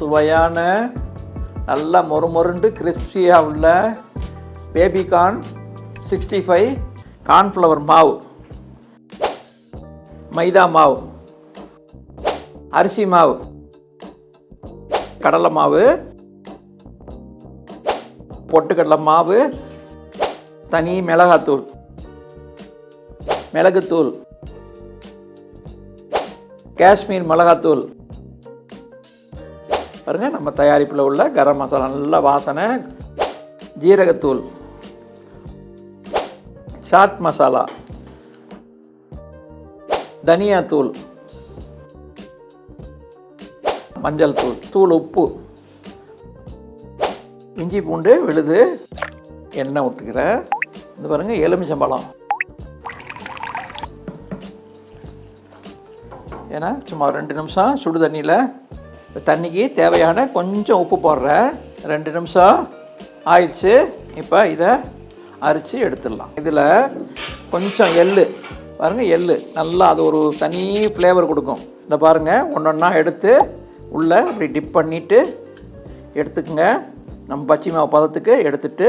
சுவையான நல்லா மொறுமொருண்டு கிறிஸ்பியாக உள்ள பேபிகார்ன் சிக்ஸ்டி ஃபைவ் கார்ன்ஃப்ளவர் மாவு. மைதா மாவு. அரிசி மாவு. கடலை மாவு. பொட்டுக்கடலை மாவு. தனி மிளகாத்தூள். மிளகுத்தூள். காஷ்மீர் மிளகாத்தூள். பாருங்கள் நம்ம தயாரிப்பில் உள்ள கரம் மசாலா நல்ல வாசனை. ஜீரகத்தூள். சாட் மசாலா. தனியாத்தூள். மஞ்சள் தூள். தூள் உப்பு. இஞ்சி பூண்டு விழுது. எண்ணெய் விட்டுக்கிறேன் இது பாருங்க எலுமிச்சம்பழம். ஏன்னா சும்மா ரெண்டு நிமிஷம் சுடு தண்ணியில் தண்ணிக்கு தேவையான கொஞ்சம் உப்பு போடுறேன் ரெண்டு நிமிஷம் ஆயிடுச்சு. இப்போ இதை அரிச்சு எடுத்துடலாம். இதில் கொஞ்சம் எள் பாருங்கள் எள் நல்லா அது ஒரு தனி ஃப்ளேவர் கொடுக்கும். இந்த பாருங்க ஒன்று ஒன்றா எடுத்து உள்ளே இப்படி டிப் பண்ணிவிட்டு எடுத்துக்கோங்க. நம்ம பச்சை மாவு பதத்துக்கு எடுத்துட்டு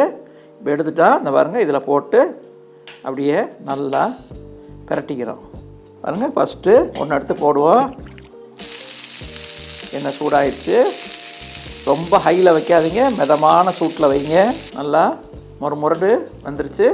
இப்போ எடுத்துட்டா இந்த பாருங்கள் இதில் போட்டு அப்படியே நல்லா பிரட்டிக்கிறோம். பாருங்க ஃபஸ்ட்டு ஒன்று எடுத்து போடுவோம். எண்ணெய் சூடாயிடுச்சு? ரொம்ப ஹையில் வைக்காதீங்க. மிதமான சூட்டில் வைங்க. நல்லா முறு முரடு வந்துருச்சு.